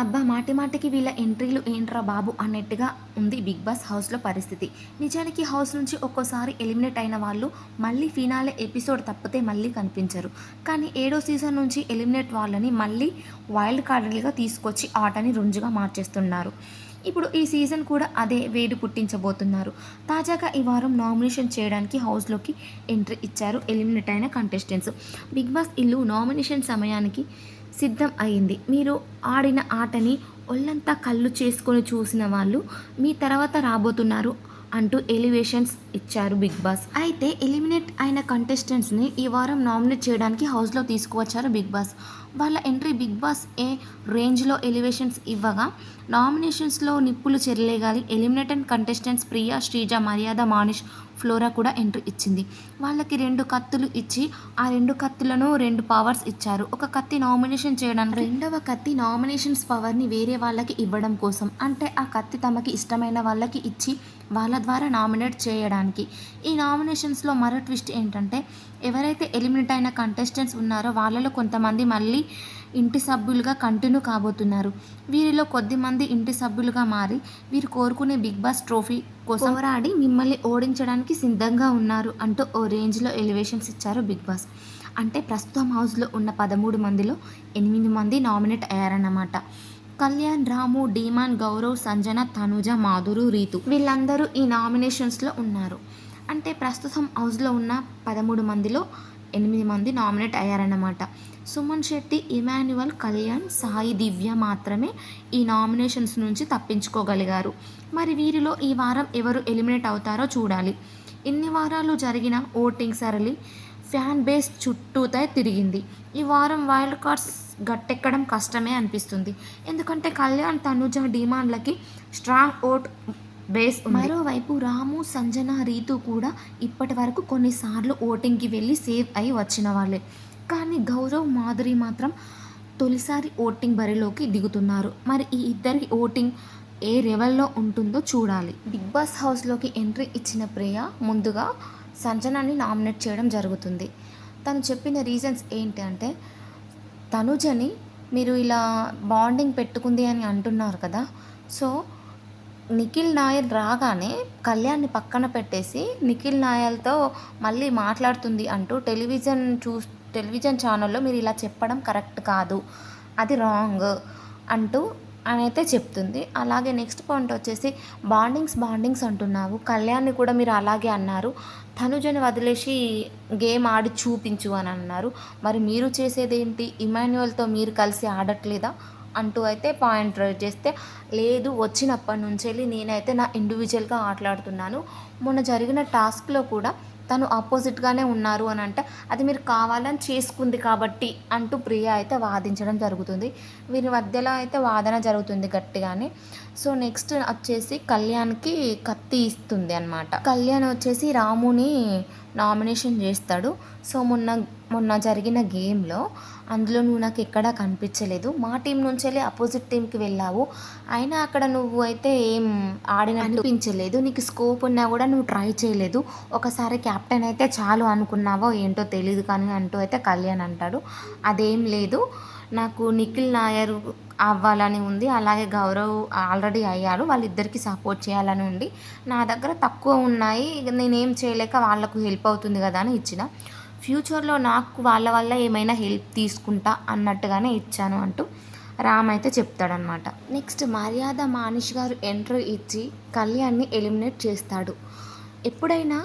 అబ్బా మాటి మాటికి వీళ్ళ ఎంట్రీలు ఏంట్రా బాబు అన్నట్టుగా ఉంది బిగ్ బాస్ హౌస్లో పరిస్థితి. నిజానికి హౌస్ నుంచి ఒక్కోసారి ఎలిమినేట్ అయిన వాళ్ళు మళ్ళీ ఫినాలే ఎపిసోడ్ తప్పితే మళ్ళీ కనిపించరు. కానీ ఏడో సీజన్ నుంచి ఎలిమినేట్ వాళ్ళని మళ్ళీ వైల్డ్ కార్డులుగా తీసుకొచ్చి ఆటని రుంజుగా మార్చేస్తున్నారు. ఇప్పుడు ఈ సీజన్ కూడా అదే వేడి పుట్టించబోతున్నారు. తాజాగా ఈ వారం నామినేషన్ చేయడానికి హౌస్లోకి ఎంట్రీ ఇచ్చారు ఎలిమినేట్ అయిన కంటెస్టెంట్స్ బిగ్ బాస్ ఇల్లు నామినేషన్ సమయానికి సిద్ధం అయింది. మీరు ఆడిన ఆటని ఒళ్ళంతా కళ్ళు చేసుకొని చూసిన వాళ్ళు మీ తర్వాత రాబోతున్నారు అంటూ ఎలివేషన్స్ ఇచ్చారు బిగ్ బాస్. అయితే ఎలిమినేట్ అయిన కంటెస్టెంట్స్ని ఈ వారం నామినేట్ చేయడానికి హౌస్లో తీసుకువచ్చారు బిగ్ బాస్. వాళ్ళ ఎంట్రీ బిగ్ బాస్ ఏ రేంజ్లో ఎలివేషన్స్ ఇవ్వగా నామినేషన్స్లో నిప్పులు చెరలేగాలి eliminated contestants Priya Srija Maryada Manish Flora కూడా ఎంట్రీ ఇచ్చింది. వాళ్ళకి రెండు కత్తులు ఇచ్చి ఆ రెండు కత్తులను రెండు పవర్స్ ఇచ్చారు. ఒక కత్తి నామినేషన్ చేయడానికి రెండవ కత్తి నామినేషన్స్ పవర్ని వేరే వాళ్ళకి ఇవ్వడం కోసం. అంటే ఆ కత్తి తమకి ఇష్టమైన వాళ్ళకి ఇచ్చి వాళ్ళ ద్వారా నామినేట్ చేయడానికి. ఈ నామినేషన్స్లో మరో ట్విస్ట్ ఏంటంటే ఎవరైతే ఎలిమినేట్ అయిన కంటెస్టెంట్స్ ఉన్నారో వాళ్ళలో కొంతమంది మళ్ళీ ఇంటి సభ్యులుగా కంటిన్యూ కాబోతున్నారు. వీరిలో కొద్దిమంది ఇంటి సభ్యులుగా మారి వీరు కోరుకునే బిగ్ బాస్ ట్రోఫీ కోసం పోరాడి మిమ్మల్ని ఓడించడానికి సిద్ధంగా ఉన్నారు అంటూ ఓ రేంజ్లో ఎలివేషన్స్ ఇచ్చారు బిగ్ బాస్. అంటే ప్రస్తుతం హౌస్లో ఉన్న పదమూడు మందిలో ఎనిమిది మంది నామినేట్ అయ్యారన్నమాట. కళ్యాణ్ రాము డీమాన్ గౌరవ్ సంజన తనుజ మాధురు రీతు వీళ్ళందరూ ఈ నామినేషన్స్లో ఉన్నారు. అంటే ప్రస్తుతం హౌస్లో ఉన్న పదమూడు మందిలో ఎనిమిది మంది నామినేట్ అయ్యారన్నమాట. సుమన్ శెట్టి ఇమాన్యువల్ కళ్యాణ్ సాయి దివ్య మాత్రమే ఈ నామినేషన్స్ నుంచి తప్పించుకోగలిగారు. మరి వీరిలో ఈ వారం ఎవరు ఎలిమినేట్ అవుతారో చూడాలి. ఇన్ని వారాలు జరిగిన ఓటింగ్ సరళి ఫ్యాన్ బేస్ చుట్టూతో తిరిగింది. ఈ వారం వైల్డ్ కార్డ్స్ గట్టెక్కడం కష్టమే అనిపిస్తుంది. ఎందుకంటే కళ్యాణ్ తనుజ డిమాండ్లకి స్ట్రాంగ్ ఓట్ బేస్ మరోవైపు రాము సంజన రీతు కూడా ఇప్పటి వరకు కొన్నిసార్లు ఓటింగ్కి వెళ్ళి సేవ్ అయి వచ్చిన వాళ్ళే. కానీ గౌరవ్ మాధురి మాత్రం తొలిసారి ఓటింగ్ బరిలోకి దిగుతున్నారు. మరి ఈ ఇద్దరికి ఓటింగ్ ఏ లెవెల్లో ఉంటుందో చూడాలి. బిగ్ బాస్ హౌస్లోకి ఎంట్రీ ఇచ్చిన ప్రియ ముందుగా సంజనాన్ని నామినేట్ చేయడం జరుగుతుంది. తను చెప్పిన రీజన్స్ ఏంటి అంటే తనుజని మీరు ఇలా బాండింగ్ పెట్టుకుంది అని అంటున్నారు కదా. సో నిఖిల్ నాయర్ రాగానే కళ్యాణ్ని పక్కన పెట్టేసి నిఖిల్ నాయర్తో మళ్ళీ మాట్లాడుతుంది అంటూ టెలివిజన్ చూ టెలివిజన్ ఛానల్లో మీరు ఇలా చెప్పడం కరెక్ట్ కాదు. అది రాంగ్ అంటూ అని అయితే చెప్తుంది. అలాగే నెక్స్ట్ పాయింట్ వచ్చేసి బాండింగ్స్ బాండింగ్స్ అంటున్నావు. కళ్యాణ్ని కూడా మీరు అలాగే అన్నారు. తనుజని వదిలేసి గేమ్ ఆడి చూపించు అని అన్నారు. మరి మీరు చేసేదేంటి? ఇమాన్యువల్తో మీరు కలిసి ఆడట్లేదా? అంటూ అయితే పాయింట్ రైట్ చేస్తే లేదు వచ్చినప్పటి నుంచి వెళ్ళి నేనైతే నా ఇండివిజువల్గా ఆటలాడుతున్నాను. మొన్న జరిగిన టాస్క్లో కూడా తను ఆపోజిట్గానే ఉన్నారు అని అంటే అది మీరు కావాలని చేసుకుంది కాబట్టి అంటూ ప్రియ అయితే వాదించడం జరుగుతుంది. వీరి మధ్యలో అయితే వాదన జరుగుతుంది గట్టిగానే. సో నెక్స్ట్ వచ్చేసి కళ్యాణ్కి కత్తి ఇస్తుంది అనమాట కళ్యాణ్ వచ్చేసి రాముని నామినేషన్ చేస్తాడు. సో మొన్న మొన్న జరిగిన గేమ్లో అందులో నువ్వు నాకు ఎక్కడా కనిపించలేదు. మా టీం నుంచి వెళ్ళి అపోజిట్ టీంకి వెళ్ళావు. అయినా అక్కడ నువ్వు అయితే ఏం ఆడిన అనిపించలేదు. నీకు స్కోప్ ఉన్నా కూడా నువ్వు ట్రై చేయలేదు. ఒకసారి క్యాప్టెన్ అయితే చాలు అనుకున్నావో ఏంటో తెలియదు కానీ అంటూ అయితే కళ్యాణ్ అంటాడు. అదేం లేదు. నాకు నిఖిల్ నాయర్ అవ్వాలని ఉంది. అలాగే గౌరవ్ ఆల్రెడీ అయ్యారు. వాళ్ళిద్దరికీ సపోర్ట్ చేయాలని ఉంది. నా దగ్గర తక్కువ ఉన్నాయి. నేనేం చేయలేక వాళ్ళకు హెల్ప్ అవుతుంది కదా అని ఇచ్చిన. ఫ్యూచర్లో నాకు వాళ్ళ వల్ల ఏమైనా హెల్ప్ తీసుకుంటా అన్నట్టుగానే ఇచ్చాను అంటూ రామ్ అయితే చెప్తాడనమాట నెక్స్ట్ మర్యాద మానిష్ గారు ఎంట్రీ ఇచ్చి కళ్యాణ్ని ఎలిమినేట్ చేస్తాడు. ఎప్పుడైనా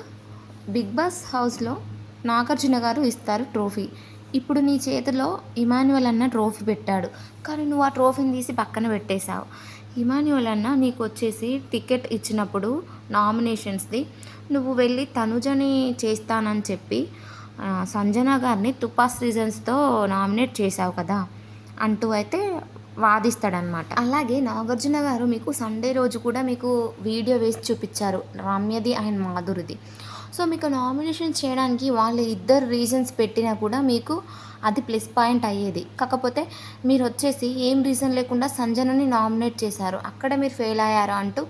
బిగ్ బాస్ హౌస్లో నాగార్జున గారు ఇస్తారు ట్రోఫీ. ఇప్పుడు నీ చేతిలో ఇమాన్యువల్ అన్న ట్రోఫీ పెట్టాడు. కానీ నువ్వు ఆ ట్రోఫీని తీసి పక్కన పెట్టేశావు. ఇమాన్యువల్ అన్న నీకు వచ్చేసి టికెట్ ఇచ్చినప్పుడు నామినేషన్స్ది నువ్వు వెళ్ళి తనుజని చేస్తానని చెప్పి సంజన గారిని తుపాస్ రీజన్స్తో నామినేట్ చేశావు కదా? అంటూ అయితే వాదిస్తాడనమాట అలాగే నాగార్జున గారు మీకు సండే రోజు కూడా మీకు వీడియో వేసి చూపించారు. రమ్యది అండ్ మాధురిది. సో మీకు నామినేషన్ చేయడానికి వాళ్ళు ఇద్దరు రీజన్స్ పెట్టినా కూడా మీకు అది ప్లస్ పాయింట్ అయ్యేది. కాకపోతే మీరు వచ్చేసి ఏం రీజన్ లేకుండా సంజనని నామినేట్ చేశారు. అక్కడ మీరు ఫెయిల్ అయ్యారు అంటూ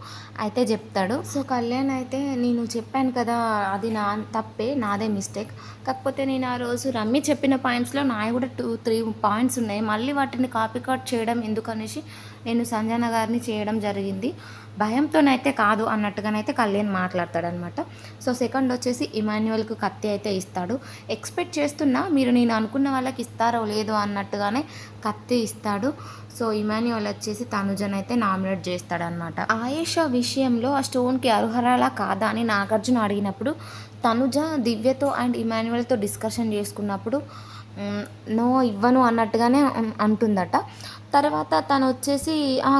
అయితే చెప్తాడు. సో కళ్యాణ్ అయితే నేను చెప్పాను కదా అది నా తప్పే నాదే మిస్టేక్ కాకపోతే నేను ఆ రోజు రమ్మి చెప్పిన పాయింట్స్లో నా కూడా టూ త్రీ పాయింట్స్ ఉన్నాయి. మళ్ళీ వాటిని కాపీ కట్ చేయడం ఎందుకనేసి నేను సంజన గారిని చేయడం జరిగింది. భయంతోనైతే కాదు అన్నట్టుగానైతే కళ్యాణ్ మాట్లాడతాడనమాట. సో సెకండ్ వచ్చేసి ఇమాన్యువల్కి కత్తి అయితే ఇస్తాడు. ఎక్స్పెక్ట్ చేస్తున్నా మీరు నేను అనుకున్న వాళ్ళకి ఇస్తారో లేదో అన్నట్టుగానే కత్తి ఇస్తాడు. సో ఇమాన్యువల్ వచ్చేసి తనుజన్ అయితే నామినేట్ చేస్తాడనమాట. ఆయేష విషయంలో ఆ స్టోన్కి అర్హరాలా కాదా అని నాగార్జున అడిగినప్పుడు తనుజ దివ్యతో అండ్ ఇమాన్యువల్తో డిస్కషన్ చేసుకున్నప్పుడు నో ఇవ్వను అన్నట్టుగానే అంటుందట. తర్వాత తను వచ్చేసి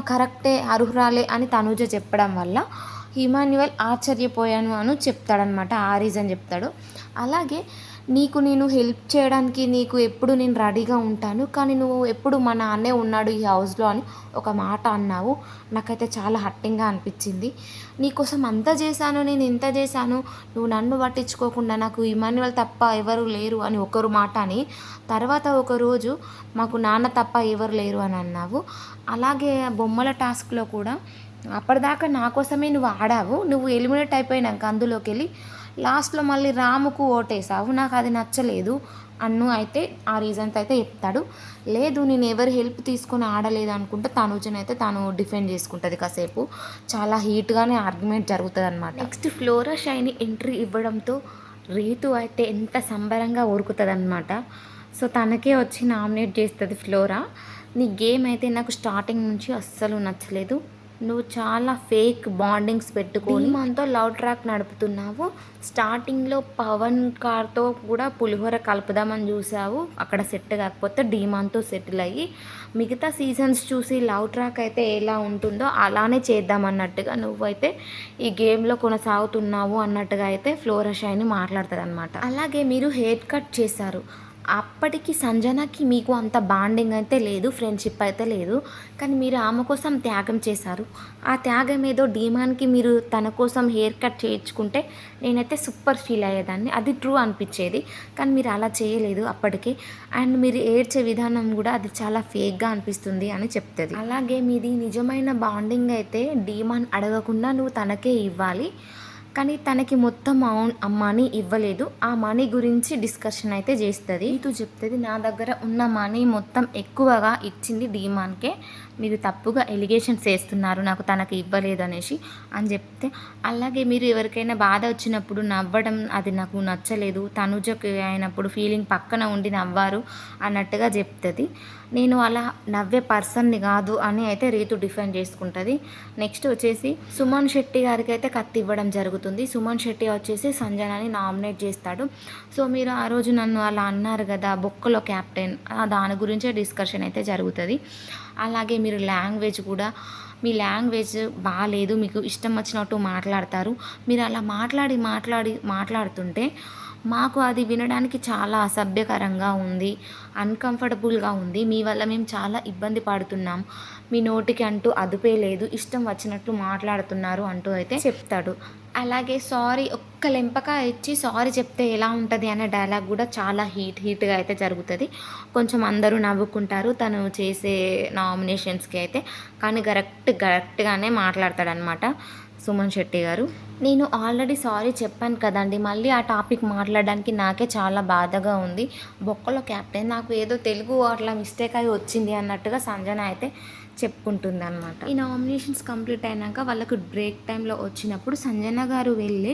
కరెక్టే అర్హురాలే అని తనూజ చెప్పడం వల్ల హిమాన్యువల్ ఆశ్చర్యపోయాను అని చెప్తాడనమాట ఆ రీజన్ చెప్తాడు. అలాగే నీకు నేను హెల్ప్ చేయడానికి నీకు ఎప్పుడు నేను రెడీగా ఉంటాను కానీ నువ్వు ఎప్పుడు మా నాన్నే ఉన్నాడు ఈ హౌస్లో అని ఒక మాట అన్నావు. నాకైతే చాలా హట్టింగ్గా అనిపించింది. నీకోసం అంత చేశాను నేను ఇంత చేశాను నువ్వు నన్ను పట్టించుకోకుండా నాకు ఇమాన్యువల్ తప్ప ఎవరు లేరు అని ఒకరు మాట అని. తర్వాత ఒకరోజు మాకు నాన్న తప్ప ఎవరు లేరు అని అన్నావు. అలాగే బొమ్మల టాస్క్లో కూడా అప్పటిదాకా నా కోసమే నువ్వు ఆడావు. నువ్వు ఎలిమినేట్ అయిపోయినాక అందులోకి వెళ్ళి లాస్ట్లో మళ్ళీ రాముకు ఓటేసావు. నాకు అది నచ్చలేదు అన్ను అయితే ఆ రీజన్స్ అయితే చెప్తాడు. లేదు నేను ఎవరి హెల్ప్ తీసుకొని ఆడలేదు అనుకుంటే తనుజన్ అయితే తను డిఫెండ్ చేసుకుంటుంది కాసేపు. చాలా హీట్గానే ఆర్గ్యుమెంట్ జరుగుతుంది అనమాట నెక్స్ట్ ఫ్లోరా షైని ఎంట్రీ ఇవ్వడంతో రీతు అయితే ఎంత సంబరంగా ఉరుకుతుంది అనమాట సో తనకే వచ్చి నామినేట్ చేస్తుంది ఫ్లోరా. నీ గేమ్ అయితే నాకు స్టార్టింగ్ నుంచి అస్సలు నచ్చలేదు. నువ్వు చాలా ఫేక్ బాండింగ్స్ పెట్టుకొని మనతో లవ్ ట్రాక్ నడుపుతున్నావు. స్టార్టింగ్లో పవన్ కార్తో కూడా పులిహోర కలుపుదామని చూసావు అక్కడ సెట్ కాకపోతే డీమాన్తో సెటిల్ అయ్యి. మిగతా సీజన్స్ చూసి లవ్ ట్రాక్ అయితే ఎలా ఉంటుందో అలానే చేద్దామన్నట్టుగా నువ్వైతే ఈ గేమ్లో కొనసాగుతున్నావు అన్నట్టుగా అయితే ఫ్లోరా షైని మాట్లాడుతుంది అనమాట అలాగే మీరు హెయిర్ కట్ చేశారు. అప్పటికి సంజనకి మీకు అంత బాండింగ్ అయితే లేదు ఫ్రెండ్షిప్ అయితే లేదు. కానీ మీరు ఆమె కోసం త్యాగం చేశారు. ఆ త్యాగం ఏదో డీమాన్కి మీరు తన కోసం హెయిర్ కట్ చేయించుకుంటే నేనైతే సూపర్ ఫీల్ అయ్యేదాన్ని. అది ట్రూ అనిపించేది. కానీ మీరు అలా చేయలేదు అప్పటికి. అండ్ మీరు ఏడ్చే విధానం కూడా అది చాలా ఫేక్గా అనిపిస్తుంది అని చెప్తుంది. అలాగే మీది నిజమైన బాండింగ్ అయితే డీమాన్ అడగకుండా నువ్వు తనకే ఇవ్వాలి. కానీ తనకి మొత్తం మనీ ఇవ్వలేదు. ఆ మనీ గురించి డిస్కషన్ అయితే చేస్తుంది. ఇటు చెప్తుంది నా దగ్గర ఉన్న మనీ మొత్తం ఎక్కువగా ఇచ్చింది డీమాన్కే మీరు తప్పుగా ఎలిగేషన్స్ వేస్తున్నారు నాకు తనకి ఇవ్వలేదు అనేసి అని చెప్తే అలాగే మీరు ఎవరికైనా బాధ వచ్చినప్పుడు నవ్వడం అది నాకు నచ్చలేదు. తనుజకి అయినప్పుడు ఫీలింగ్ పక్కన ఉండి నవ్వారు అన్నట్టుగా చెప్తుంది. నేను అలా నవ్వే పర్సన్ని కాదు అని అయితే రీతు డిఫెండ్ చేసుకుంటుంది. నెక్స్ట్ వచ్చేసి సుమన్ శెట్టి గారికి అయితే కత్తి ఇవ్వడం జరుగుతుంది. సుమన్ శెట్టి వచ్చేసి సంజనాని నామినేట్ చేస్తాడు. సో మీరు ఆ రోజు నన్ను అలా అన్నారు కదా బొక్కలో క్యాప్టెన్ దాని గురించే డిస్కషన్ అయితే జరుగుతుంది. అలాగే మీరు లాంగ్వేజ్ కూడా మీ లాంగ్వేజ్ బాగాలేదు మీకు ఇష్టం వచ్చినట్టు మాట్లాడతారు. మీరు అలా మాట్లాడి మాట్లాడి మాట్లాడుతుంటే మాకు అది వినడానికి చాలా అసభ్యకరంగా ఉంది అన్కంఫర్టబుల్గా ఉంది. మీ వల్ల మేము చాలా ఇబ్బంది పడుతున్నాం. మీ నోటికి అంటూ అదుపే లేదు. ఇష్టం వచ్చినట్లు మాట్లాడుతున్నారు అంటూ అయితే చెప్తాడు. అలాగే సారీ ఒక్క లెంపక ఇచ్చి సారీ చెప్తే ఎలా ఉంటుంది అనే డైలాగ్ కూడా చాలా హీట్ హీట్గా అయితే జరుగుతుంది. కొంచెం అందరూ నవ్వుకుంటారు. తను చేసే నామినేషన్స్కి అయితే కానీ కరెక్ట్ కరెక్ట్గానే మాట్లాడతాడనమాట సుమన్ శెట్టి గారు. నేను ఆల్రెడీ సారీ చెప్పాను కదండి మళ్ళీ ఆ టాపిక్ మాట్లాడడానికి నాకే చాలా బాధగా ఉంది. బొక్కలో క్యాప్టెన్ నాకు ఏదో తెలుగు అట్లా మిస్టేక్ అయి వచ్చింది అన్నట్టుగా సంజన అయితే చెప్పుకుంటుంది అనమాట ఈ నామినేషన్స్ కంప్లీట్ అయినాక వాళ్ళకు బ్రేక్ టైంలో వచ్చినప్పుడు సంజన గారు వెళ్ళి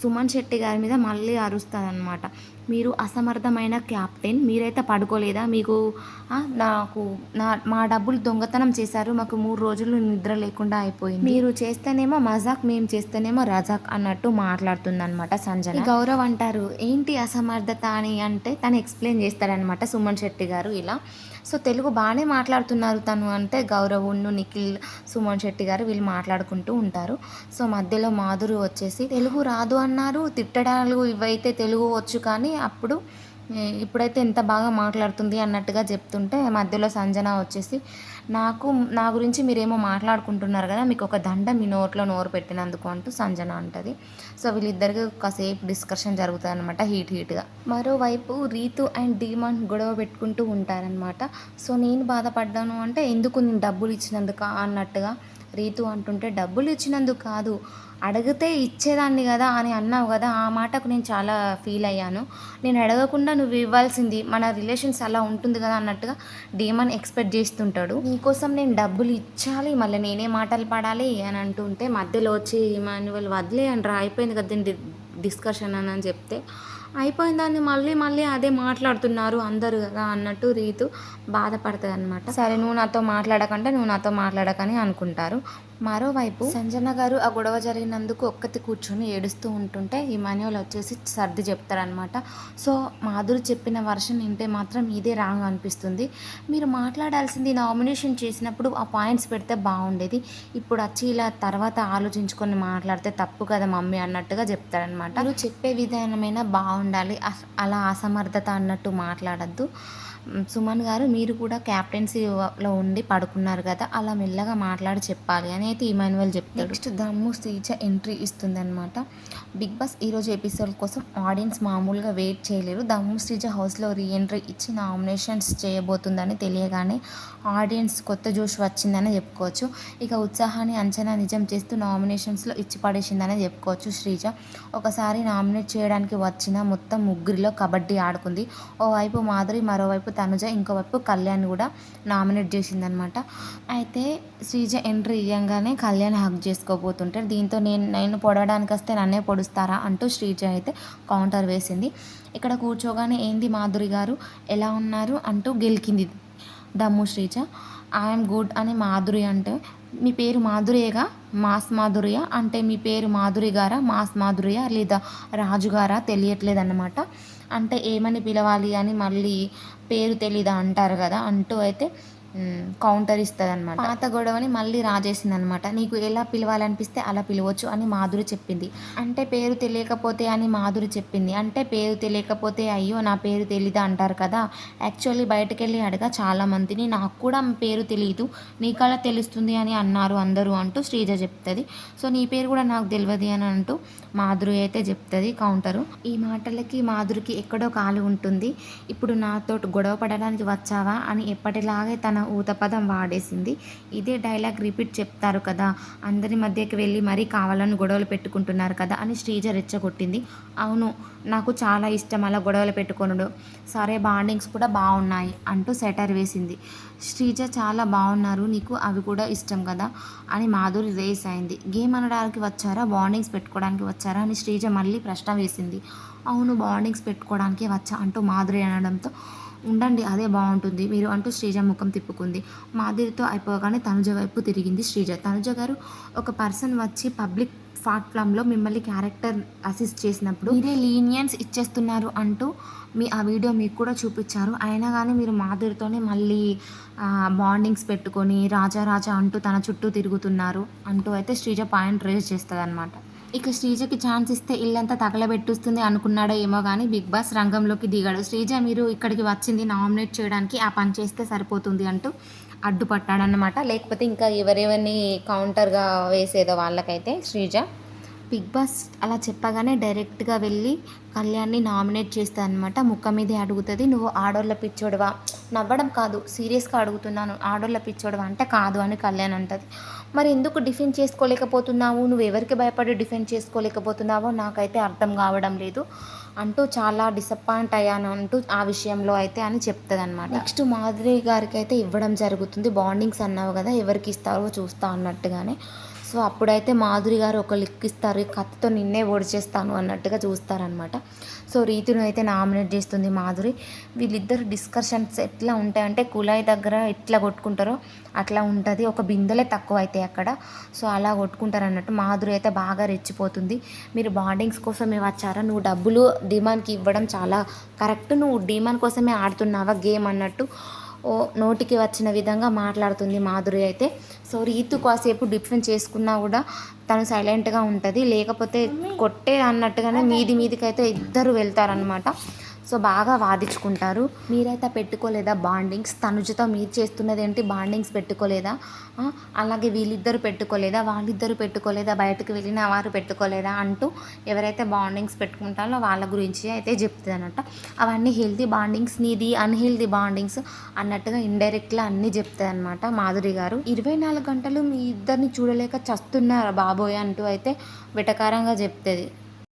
సుమన్ శెట్టి గారి మీద మళ్ళీ అరుస్తారనమాట మీరు అసమర్థమైన క్యాప్టెన్ మీరైతే పడుకోలేదా? మీకు నాకు నా మా డబ్బులు దొంగతనం చేశారు మాకు మూడు రోజులు నిద్ర లేకుండా అయిపోయింది. మీరు చేస్తేనేమో మజాక్ మేము చేస్తేనేమో రజాక్ అన్నట్టు మాట్లాడుతుందన్నమాట సంజన. ఈ గౌరవ్ అంటారు ఏంటి అసమర్థత అని? అంటే తను ఎక్స్ప్లెయిన్ చేస్తాడనమాట సుమన్ శెట్టి గారు ఇలా. సో తెలుగు బాగానే మాట్లాడుతున్నారు తను అంటే గౌరవ్ ఉన్ను నిఖిల్ సుమన్ శెట్టి గారు వీళ్ళు మాట్లాడుకుంటూ ఉంటారు. సో మధ్యలో మాధురు వచ్చేసి తెలుగు రాదు అన్నారు తిట్టడాలు ఇవైతే తెలుగు వచ్చు కానీ అప్పుడు ఇప్పుడైతే ఎంత బాగా మాట్లాడుతుంది అన్నట్టుగా చెప్తుంటే మధ్యలో సంజన వచ్చేసి నాకు నా గురించి మీరేమో మాట్లాడుకుంటున్నారు కదా మీకు ఒక దండ మీ నోట్లో నోరు పెట్టినందుకు అంటూ సంజన అంటుంది. సో వీళ్ళిద్దరికి కాసేపు డిస్కషన్ జరుగుతుంది అనమాట హీట్ హీట్గా. మరోవైపు రీతు అండ్ డీమాండ్ గొడవ పెట్టుకుంటూ ఉంటారనమాట సో నేను బాధపడ్డాను అంటే ఎందుకు నేను డబ్బులు ఇచ్చినందుక? అన్నట్టుగా రీతు అంటుంటే డబ్బులు ఇచ్చినందుకు కాదు అడిగితే ఇచ్చేదాన్ని కదా అని అన్నావు కదా ఆ మాటకు నేను చాలా ఫీల్ అయ్యాను. నేను అడగకుండా నువ్వు ఇవ్వాల్సింది మన రిలేషన్స్ అలా ఉంటుంది కదా అన్నట్టుగా డీమన్ ఎక్స్పెక్ట్ చేస్తుంటాడు. నీకోసం నేను డబ్బులు ఇచ్చాలి మళ్ళీ నేనే మాటలు పడాలి అని అంటుంటే మధ్యలో వచ్చి మాన్యువల్ వదిలే రా అయిపోయింది కదా దీని డిస్కషన్ అని అని చెప్తే. అయిపోయిన దాన్ని మళ్ళీ మళ్ళీ అదే మాట్లాడుతున్నారు అందరు కదా అన్నట్టు రీతు బాధపడుతుంది అనమాట సరే నువ్వు నాతో మాట్లాడకంటే నువ్వు నాతో మాట్లాడకని అనుకుంటారు. మరోవైపు సంజన గారు ఆ గొడవ జరిగినందుకు ఒక్కతి కూర్చొని ఏడుస్తూ ఉంటుంటే ఈ మాన్యువల్ వచ్చేసి సర్ది చెప్తారనమాట సో మాధురి చెప్పిన వర్షన్ వింటే మాత్రం ఇదే రాంగ్ అనిపిస్తుంది. మీరు మాట్లాడాల్సింది నామినేషన్ చేసినప్పుడు ఆ పాయింట్స్ పెడితే బాగుండేది. ఇప్పుడు వచ్చి ఇలా తర్వాత ఆలోచించుకొని మాట్లాడితే తప్పు కదా మమ్మీ అన్నట్టుగా చెప్తారనమాట మీరు చెప్పే విధానమైనా బాగుండాలి. అలా అసమర్థత అన్నట్టు మాట్లాడద్దు. సుమన్ గారు మీరు కూడా క్యాప్టెన్సీలో ఉండి పడుకున్నారు కదా అలా మెల్లగా మాట్లాడి చెప్పాలి అని అయితే ఇమాన్యువల్ చెప్తాడు. నెక్స్ట్ దమ్ము శ్రీజ ఎంట్రీ ఇస్తుందన్నమాట. బిగ్ బాస్ ఈరోజు ఎపిసోడ్ కోసం ఆడియన్స్ మామూలుగా వెయిట్ చేయలేరు. దమ్ము శ్రీజ హౌస్లో రీఎంట్రీ ఇచ్చి నామినేషన్స్ చేయబోతుందని తెలియగానే ఆడియన్స్ కొత్త జోష్ వచ్చిందని చెప్పుకోవచ్చు. ఇక ఉత్సాహాన్ని అంచనా నిజం చేస్తూ నామినేషన్స్లో ఇచ్చి పడేసిందని చెప్పుకోవచ్చు శ్రీజ. ఒకసారి నామినేట్ చేయడానికి వచ్చిన మొత్తం ముగ్గురిలో కబడ్డీ ఆడుకుంది. ఓవైపు మాధురి మరోవైపు తనుజ ఇంకోవైపు కళ్యాణ్ కూడా నామినేట్ చేసిందనమాట. అయితే శ్రీజ ఎంట్రీ ఇవ్వగానే కళ్యాణ్ హక్ చేసుకోబోతుంటారు దీంతో నేను నేను పొడవడానికి వస్తే నన్నే పొడుస్తారా అంటూ శ్రీజ అయితే కౌంటర్ వేసింది. ఇక్కడ కూర్చోగానే ఏంది మాధురి గారు? ఎలా ఉన్నారు? అంటూ గెలికింది దమ్ము శ్రీజ. ఐఎమ్ గుడ్ అని మాధురి అంటే మీ పేరు మాధురియేగా మాస్ మాధురియ? అంటే మీ పేరు మాధురి గారా? మాస్ మాధురియ? లేదా రాజుగారా తెలియట్లేదు అన్నమాట అంటే ఏమని పిలవాలి అని మళ్ళీ పేరు తెలీదా? అంటారు కదా అంటూ అయితే కౌంటర్ ఇస్తుంది అనమాట పాత గొడవని మళ్ళీ రాజేసింది అనమాట నీకు ఎలా పిలవాలనిపిస్తే అలా పిలవచ్చు అని మాధురి చెప్పింది. అంటే పేరు తెలియకపోతే అని మాధురి చెప్పింది. అంటే పేరు తెలియకపోతే అయ్యో నా పేరు తెలీదా అంటారు కదా. యాక్చువల్లీ బయటకు వెళ్ళి అడగా చాలా మందిని నాకు కూడా పేరు తెలియదు నీకలా తెలుస్తుంది అని అన్నారు అందరూ అంటూ శ్రీజ చెప్తుంది. సో నీ పేరు కూడా నాకు తెలియదు అని అంటూ మాధురి అయితే చెప్తుంది కౌంటరు. ఈ మాటలకి మాధురికి ఎక్కడో కాలు ఉంటుంది. ఇప్పుడు నాతో గొడవ పడడానికి వచ్చావా అని ఎప్పటిలాగే తన ఊతపదం వాడేసింది. ఇదే డైలాగ్ రిపీట్ చెప్తారు కదా అందరి మధ్యకి వెళ్ళి మరీ కావాలని గొడవలు పెట్టుకుంటున్నారు కదా అని శ్రీజ రెచ్చగొట్టింది. అవును నాకు చాలా ఇష్టం అలా గొడవలు పెట్టుకొనుడు. సరే బాండింగ్స్ కూడా బాగున్నాయి అంటూ సెటర్ వేసింది. శ్రీజ చాలా బాగున్నారు నీకు అవి కూడా ఇష్టం కదా అని మాధురి రేస్ అయింది. గేమ్ అనడానికి వచ్చారా? బాండింగ్స్ పెట్టుకోవడానికి వచ్చారా? అని శ్రీజ మళ్ళీ ప్రశ్న వేసింది. అవును బాండింగ్స్ పెట్టుకోవడానికి వచ్చా అంటూ మాధురి అనడంతో ఉండండి అదే బాగుంటుంది. మీరు అంటూ శ్రీజ ముఖం తిప్పుకుంది. మాధురితో అయిపోగానే తనుజ వైపు తిరిగింది శ్రీజ. తనుజ గారు ఒక పర్సన్ వచ్చి పబ్లిక్ ప్లాట్ఫామ్లో మిమ్మల్ని క్యారెక్టర్ అసిస్ట్ చేసినప్పుడు మీరే లీనియన్స్ ఇచ్చేస్తున్నారు అంటూ మీ ఆ వీడియో మీకు కూడా చూపించారు. అయినా కానీ మీరు మాధురితోనే మళ్ళీ బాండింగ్స్ పెట్టుకొని రాజా రాజా అంటూ తన చుట్టూ తిరుగుతున్నారు అంటూ అయితే శ్రీజ పాయింట్ రేజ్ చేస్తుంది అనమాట ఇక శ్రీజకి ఛాన్స్ ఇస్తే ఇల్లంతా తగలబెట్టుస్తుంది అనుకున్నాడో ఏమో కానీ బిగ్ బాస్ రంగంలోకి దిగాడు. శ్రీజ మీరు ఇక్కడికి వచ్చింది నామినేట్ చేయడానికి ఆ పని చేస్తే సరిపోతుంది అంటూ అడ్డుపట్టాడనమాట లేకపోతే ఇంకా ఎవరెవరిని కౌంటర్గా వేసేదో వాళ్ళకైతే శ్రీజ బిగ్ బాస్ అలా చెప్పగానే డైరెక్ట్గా వెళ్ళి కళ్యాణ్ని నామినేట్ చేస్తుంది అనమాట ముక్క మీదే అడుగుతుంది నువ్వు ఆడోళ్ళ పిచ్చోడవా? నవ్వడం కాదు సీరియస్గా అడుగుతున్నాను ఆడోళ్ళ పిచ్చోడవా? అంటే కాదు అని కళ్యాణ్ అంటుంది. మరి ఎందుకు డిఫెండ్ చేసుకోలేకపోతున్నావు? నువ్వు ఎవరికి భయపడి డిఫెండ్ చేసుకోలేకపోతున్నావో నాకైతే అర్థం కావడం లేదు అంటూ చాలా డిసప్పాయింట్ అయ్యాను అంటూ ఆ విషయంలో అయితే అని చెప్తుంది అనమాట నెక్స్ట్ మాధురి గారికి అయితే ఇవ్వడం జరుగుతుంది. బాండింగ్స్ అన్నావు కదా ఎవరికి ఇస్తారో చూస్తా అన్నట్టుగానే. సో అప్పుడైతే మాధురి గారు ఒక లిక్ ఇస్తారు కత్తితో నిన్నే ఓడిచేస్తాను అన్నట్టుగా చూస్తారనమాట సో రీతును అయితే నామినేట్ చేస్తుంది మాధురి. వీళ్ళిద్దరు డిస్కషన్స్ ఎట్లా ఉంటాయంటే కుళాయి దగ్గర ఎట్లా కొట్టుకుంటారో అట్లా ఉంటుంది. ఒక బిందెలే తక్కువ అవుతాయి అక్కడ. సో అలా కొట్టుకుంటారు అన్నట్టు మాధురి అయితే బాగా రెచ్చిపోతుంది. మీరు బాండింగ్స్ కోసమే వచ్చారా? నువ్వు డబ్బులు డిమాండ్కి ఇవ్వడం చాలా కరెక్ట్. నువ్వు డిమాండ్ కోసమే ఆడుతున్నావా గేమ్ అన్నట్టు. ఓ నోటికి వచ్చిన విధంగా మాట్లాడుతుంది మాధురి అయితే. సో రీతు కాసేపు డిఫెండ్ చేసుకున్నా కూడా తను సైలెంట్గా ఉంటుంది. లేకపోతే కొట్టే అన్నట్టుగానే మీది మీదికైతే ఇద్దరు వెళ్తారనమాట సో బాగా వాదించుకుంటారు. మీరైతే పెట్టుకోలేదా బాండింగ్స్? తనుజతో మీరు చేస్తున్నది ఏంటి? బాండింగ్స్ పెట్టుకోలేదా? అలాగే వీళ్ళిద్దరు పెట్టుకోలేదా? వాళ్ళిద్దరు పెట్టుకోలేదా? బయటకు వెళ్ళిన వారు పెట్టుకోలేదా అంటూ ఎవరైతే బాండింగ్స్ పెట్టుకుంటారో వాళ్ళ గురించి అయితే చెప్తుంది అనమాట అవన్నీ హెల్తీ బాండింగ్స్ నీది అన్హెల్తీ బాండింగ్స్ అన్నట్టుగా ఇండైరెక్ట్గా అన్నీ చెప్తుంది అనమాట మాధురి గారు. ఇరవై నాలుగు గంటలు మీ ఇద్దరిని చూడలేక చస్తున్నారు బాబోయ్ అంటూ అయితే వెటకారంగా చెప్తుంది.